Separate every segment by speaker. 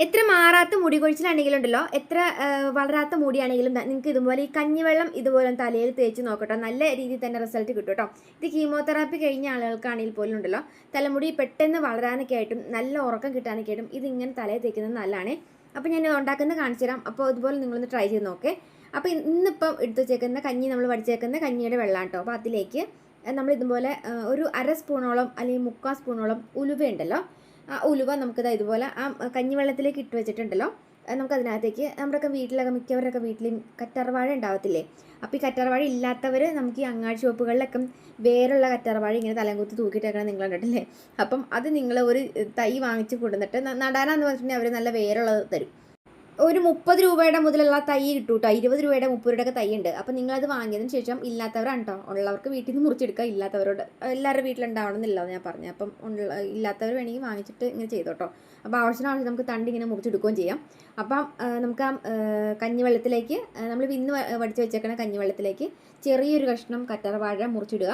Speaker 1: എത്ര മാറാത്ത മുടി കൊഴിച്ചിലാണെങ്കിലും ഉണ്ടല്ലോ എത്ര വളരാത്ത മുടിയാണെങ്കിലും നിങ്ങൾക്ക് ഇതുപോലെ ഈ കഞ്ഞിവെള്ളം ഇതുപോലെ തലയിൽ തേച്ച് നോക്കട്ടോ. നല്ല രീതിയിൽ തന്നെ റിസൾട്ട് കിട്ടും കേട്ടോ. ഇത് കീമോതെറാപ്പി കഴിഞ്ഞ ആളുകൾക്കാണെങ്കിൽ പോലും ഉണ്ടല്ലോ തലമുടി പെട്ടെന്ന് വളരാനൊക്കെ ആയിട്ടും നല്ല ഉറക്കം കിട്ടാനൊക്കെ ആയിട്ടും ഇത് ഇങ്ങനെ തലയിൽ തേക്കുന്നത് നല്ലതാണ്. അപ്പോൾ ഞാൻ ഉണ്ടാക്കുന്നത് കാണിച്ചു തരാം. അപ്പോൾ ഇതുപോലെ നിങ്ങളൊന്ന് ട്രൈ ചെയ്ത് നോക്കേ. അപ്പോൾ ഇന്നിപ്പം എടുത്തു വെച്ചേക്കുന്ന കഞ്ഞി നമ്മൾ വടിച്ചേക്കുന്ന കഞ്ഞിയുടെ വെള്ളം കേട്ടോ. അപ്പോൾ അതിലേക്ക് നമ്മൾ ഇതുപോലെ ഒരു അര സ്പൂണോളം അല്ലെങ്കിൽ മുക്കാൽ സ്പൂണോളം ഉലുവ ഉണ്ടല്ലോ ആ ഉലുവ നമുക്കിത് ഇതുപോലെ ആ കഞ്ഞിവെള്ളത്തിലേക്ക് ഇട്ട് വെച്ചിട്ടുണ്ടല്ലോ. നമുക്കതിനകത്തേക്ക് നമ്മുടെയൊക്കെ വീട്ടിലൊക്കെ മിക്കവരൊക്കെ വീട്ടിലും കറ്റാർവാഴ ഉണ്ടാവത്തില്ലേ? അപ്പോൾ ഈ കറ്റാർവാഴ ഇല്ലാത്തവർ നമുക്ക് ഈ അങ്ങാടി ഷോപ്പുകളിലൊക്കെ വേറുള്ള കറ്റാർവാഴ ഇങ്ങനെ തലങ്കുത്തി തൂക്കിയിട്ടേക്കണം നിങ്ങൾ കണ്ടിട്ടില്ലേ? അപ്പം അത് നിങ്ങൾ ഒരു തൈ വാങ്ങിച്ച് കൊണ്ടുവന്നിട്ട് നടാനാന്ന് പറഞ്ഞിട്ടുണ്ടെങ്കിൽ അവർ നല്ല വേരുള്ളത് തരും. ഒരു മുപ്പത് രൂപയുടെ മുതലുള്ള തൈ കിട്ടും കേട്ടോ ഇരുപത് രൂപയുടെ മുപ്പത് രൂപയുടെ തൈ ഉണ്ട്. അപ്പം നിങ്ങളത് വാങ്ങിയതിന് ശേഷം ഇല്ലാത്തവരാണ് കേട്ടോ ഉള്ളവർക്ക് വീട്ടിൽ നിന്ന് മുറിച്ചെടുക്കുക. ഇല്ലാത്തവരോട് എല്ലാവരുടെ വീട്ടിലുണ്ടാവണമെന്നില്ല ഞാൻ പറഞ്ഞു. അപ്പം ഇല്ലാത്തവർ വേണമെങ്കിൽ വാങ്ങിച്ചിട്ട് ഇങ്ങനെ ചെയ്തോട്ടോ അപ്പോൾ ആവശ്യത്തിന് ആവശ്യം നമുക്ക് തണ്ട് ഇങ്ങനെ മുറിച്ചെടുക്കുകയും ചെയ്യാം. അപ്പം നമുക്ക് ആ കഞ്ഞിവെള്ളത്തിലേക്ക് നമ്മൾ വിന്ന് വടിച്ച് വെച്ചേക്കണ കഞ്ഞിവെള്ളത്തിലേക്ക് ചെറിയൊരു കഷ്ണം കറ്റാർവാഴ മുറിച്ചിടുക.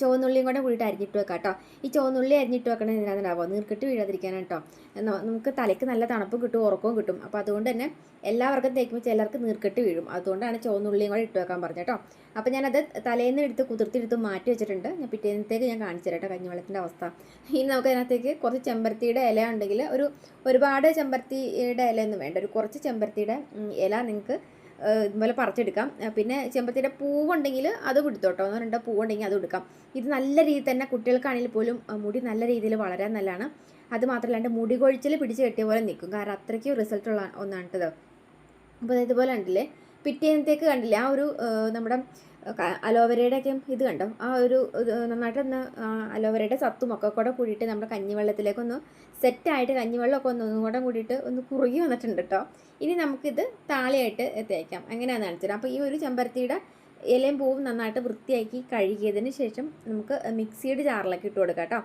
Speaker 1: ചുവന്നുള്ളിയും കൂടെ കൂടിയിട്ട് അരിഞ്ഞിട്ട് വെക്കാം കേട്ടോ ഈ ചുവന്നുള്ളി അരിഞ്ഞിട്ട് വെക്കണത് എന്തിനാണെന്നുണ്ടാവുക നീർക്കിട്ട് വീഴാതിരിക്കാനാണ് കേട്ടോ നമുക്ക് തലയ്ക്ക് നല്ല തണുപ്പ് കിട്ടും ഉറക്കവും കിട്ടും. അപ്പോൾ അതുകൊണ്ട് തന്നെ എല്ലാവർക്കും തേക്കുമ്പോൾ ചിലർക്ക് നീർക്കെട്ട് വീഴും. അതുകൊണ്ടാണ് ചുവന്നുള്ളിയും കൂടെ ഇട്ട് വെക്കാൻ പറഞ്ഞത് കേട്ടോ. അപ്പോൾ ഞാനത് തലേന്ന് എടുത്ത് കുതിർത്തിയെടുത്ത് മാറ്റി വെച്ചിട്ടുണ്ട്. ഞാൻ പിറ്റേന്നത്തേക്ക് ഞാൻ കാണിച്ചു തരാം കേട്ടോ അവസ്ഥ. ഇനി നമുക്ക് അതിനകത്തേക്ക് കുറച്ച് ചെമ്പരത്തിയുടെ ഇല ഉണ്ടെങ്കിൽ ഒരു ഒരുപാട് ചെമ്പരത്തിയുടെ ഇലയൊന്നും വേണ്ട. ഒരു കുറച്ച് ചെമ്പരത്തിയുടെ ഇല നിങ്ങൾക്ക് ഇതുപോലെ പറിച്ചെടുക്കാം. പിന്നെ ചെമ്പത്തിന്റെ പൂവുണ്ടെങ്കിൽ അത് പിടുത്തോട്ടോ ഒന്നോ രണ്ടോ പൂവുണ്ടെങ്കിൽ അത് എടുക്കാം. ഇത് നല്ല രീതിയിൽ തന്നെ കുട്ടികൾക്കാണെങ്കിൽ പോലും മുടി നല്ല രീതിയിൽ വളരാൻ നല്ലതാണ്. അത് മാത്രമല്ലാണ്ട് മുടി കൊഴിച്ചിൽ പിടിച്ച് കെട്ടിയ പോലെ നിൽക്കും. കാരണം അത്രയ്ക്കും റിസൾട്ടുള്ള ഒന്നാണ് കേട്ടത് അപ്പോൾ ഇതുപോലെ കണ്ടില്ലേ? പിറ്റേന്നത്തേക്ക് കണ്ടില്ല? ആ ഒരു നമ്മുടെ അലോവരയുടെ ഒക്കെ ഇത് കണ്ടോ? ആ ഒരു നന്നായിട്ടൊന്ന് അലോവരയുടെ സത്തും ഒക്കെ കൂടെ കൂടിയിട്ട് നമ്മുടെ കഞ്ഞിവെള്ളത്തിലേക്കൊന്ന് സെറ്റായിട്ട് കഞ്ഞിവെള്ളമൊക്കെ ഒന്ന് ഒന്നും കൂടെ കൂടിയിട്ട് ഒന്ന് കുറുകി വന്നിട്ടുണ്ട് കേട്ടോ ഇനി നമുക്കിത് താളിയായിട്ട് തേക്കാം. അങ്ങനെയാണ് കാണിച്ചുതരാം. അപ്പോൾ ഈ ഒരു ചെമ്പരത്തിയുടെ ഇലയും പൂവും നന്നായിട്ട് വൃത്തിയാക്കി കഴുകിയതിന് ശേഷം നമുക്ക് മിക്സിയുടെ ജാറിലേക്ക് ഇട്ട് കൊടുക്കാം കേട്ടോ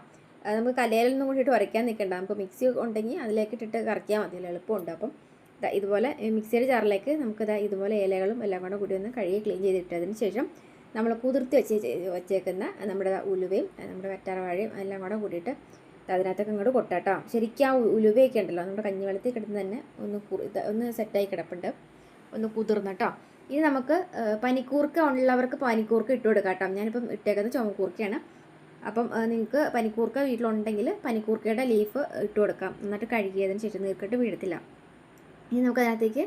Speaker 1: നമുക്ക് കലയിലൊന്നും കൂടിയിട്ട് ഉരയ്ക്കാൻ നിൽക്കണ്ട. നമുക്ക് മിക്സി ഉണ്ടെങ്കിൽ അതിലേക്ക് ഇട്ടിട്ട് കറക്കിയാൽ മതി. എളുപ്പമുണ്ട്. അപ്പം ഇതുപോലെ മിക്സിയുടെ ജാറിലേക്ക് നമുക്ക് ദാ ഇതുപോലെ ഇലകളും എല്ലാം കൂടെ കൂടി ഒന്ന് കഴുകി ക്ലീൻ ചെയ്തിട്ടതിന് ശേഷം നമ്മൾ കുതിർത്തി വെച്ച് വെച്ചേക്കുന്ന നമ്മുടെ ഉലുവയും നമ്മുടെ നമ്മുടെ വാഴയും എല്ലാം കൂടെ കൂടിയിട്ട് അതിനകത്തൊക്കെ ഇങ്ങോട്ട് കൊട്ടാട്ടോ. ശരിക്കും ആ ഉലുവയൊക്കെ ഉണ്ടല്ലോ നമ്മുടെ കഞ്ഞിവെള്ളത്തിൽ കിടന്ന് തന്നെ ഒന്ന് ഒന്ന് സെറ്റായി കിടപ്പുണ്ട്. ഒന്ന് കുതിർന്നട്ടോ. ഇനി നമുക്ക് പനിക്കൂർക്ക ഉള്ളവർക്ക് പനിക്കൂർക്ക ഇട്ട് കൊടുക്കാം കേട്ടോ ഞാനിപ്പം ഇട്ടേക്കുന്നത് ചുമക്കൂർക്കയാണ്. അപ്പം നിങ്ങൾക്ക് പനിക്കൂർക്ക വീട്ടിലുണ്ടെങ്കിൽ പനിക്കൂർക്കയുടെ ലീഫ് ഇട്ട് കൊടുക്കാം. എന്നിട്ട് കഴുകിയതിന് ശേഷം നീർക്കിട്ട് വീഴത്തില്ല. ഇനി നമുക്ക് അതിനകത്തേക്ക്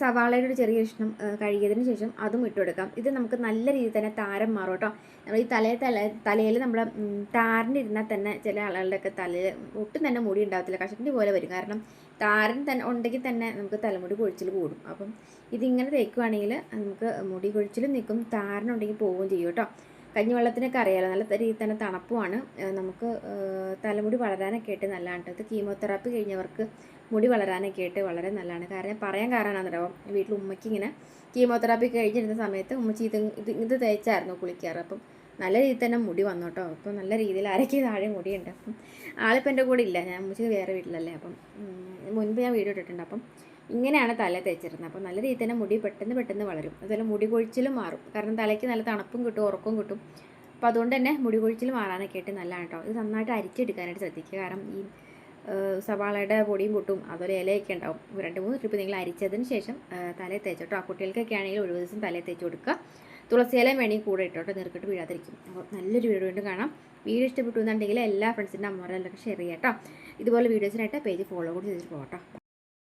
Speaker 1: സവാളയുടെ ഒരു ചെറിയ കഷ്ണം കഴുകിയതിന് ശേഷം അതും ഇട്ട് കൊടുക്കാം ഇത് നമുക്ക് നല്ല രീതിയിൽ തന്നെ താരം മാറും കേട്ടോ. നമ്മൾ ഈ തലയിൽ തല തലയിൽ നമ്മൾ താരനിരുന്നാൽ തന്നെ ചില ആളുകളുടെയൊക്കെ തലയിൽ ഒട്ടും തന്നെ മുടി ഉണ്ടാകത്തില്ല കഷത്തിന്റെ പോലെ വരും. കാരണം താരൻ തന്നെ ഉണ്ടെങ്കിൽ തന്നെ നമുക്ക് തലമുടി കൊഴിച്ചിൽ കൂടും. അപ്പം ഇതിങ്ങനെ തേക്കുവാണെങ്കിൽ നമുക്ക് മുടി കൊഴിച്ചിലും നിൽക്കും താരനുണ്ടെങ്കിൽ പോവുകയും ചെയ്യും കേട്ടോ. കഞ്ഞിവെള്ളത്തിനൊക്കെ അറിയാലോ നല്ല രീതിയിൽ തന്നെ തണുപ്പുമാണ്. നമുക്ക് തലമുടി വളരാനൊക്കെ ആയിട്ട് നല്ലതാണ്. ഇത് കീമോതെറാപ്പി കഴിഞ്ഞവർക്ക് മുടി വളരാനൊക്കെ ആയിട്ട് വളരെ നല്ലതാണ്. കാരണം പറയാൻ കാരണമാണെന്നറിയാം വീട്ടിൽ ഉമ്മയ്ക്ക് ഇങ്ങനെ കീമോതെറാപ്പി കഴിഞ്ഞിരുന്ന സമയത്ത് ഉമ്മച്ചി ഇത് ഇത് ഇത് തേച്ചായിരുന്നു കുളിക്കാറ്. അപ്പം നല്ല രീതിയിൽ തന്നെ മുടി വന്നു കേട്ടോ അപ്പം നല്ല രീതിയിൽ അരക്കി താഴെ മുടിയുണ്ട്. അപ്പം ആളിപ്പോൾ എന്റെ കൂടെ ഇല്ല. ഞാൻ ഉമ്മച്ചി വേറെ വീട്ടിലല്ലേ. അപ്പം മുൻപ് ഞാൻ വീഡിയോ ഇട്ടിട്ടുണ്ട്. അപ്പം ഇങ്ങനെയാണ് തല തേച്ചിരുന്നത്. അപ്പോൾ നല്ല രീതിയിൽ തന്നെ മുടി പെട്ടെന്ന് പെട്ടെന്ന് വളരും. അതുപോലെ മുടി കൊഴിച്ചിലും മാറും. കാരണം തലയ്ക്ക് നല്ല തണുപ്പും കിട്ടും ഉറക്കവും കിട്ടും. അപ്പോൾ അതുകൊണ്ട് തന്നെ മുടി കൊഴിച്ചിൽ മാറാനൊക്കെ ആയിട്ട് നല്ലതാണ് കേട്ടോ. ഇത് നന്നായിട്ട് അരിച്ചെടുക്കാനായിട്ട് ശ്രദ്ധിക്കുക. കാരണം ഈ സവാളയുടെ പൊടിയും പൊട്ടും അതുപോലെ ഇലയൊക്കെ ഉണ്ടാവും. രണ്ട് മൂന്ന് ട്രിപ്പ് നിങ്ങൾ അരിച്ചതിന് ശേഷം തലയിൽ തേച്ചു കേട്ടോ. ആ കുട്ടികൾക്കൊക്കെ ആണെങ്കിൽ ഒരു ദിവസം തലയിൽ തേച്ച് കൊടുക്കുക. തുളസി ഇലയും വേണമെങ്കിൽ കൂടെ ഇട്ടോട്ടോ നീർക്കിട്ട് വീഴാതിരിക്കും. അപ്പോൾ നല്ലൊരു വീഡിയോ വീണ്ടും കാണാം. വീഡിയോ ഇഷ്ടപ്പെട്ടു എന്നുണ്ടെങ്കിൽ എല്ലാ ഫ്രണ്ട്സിന്റെ അമ്മമാരെല്ലാം ഷെയർ ചെയ്യാം കേട്ടോ ഇതുപോലെ വീഡിയോസിനായിട്ട് പേജ് ഫോളോ കൂടി ചെയ്തിട്ട് പോകട്ടോ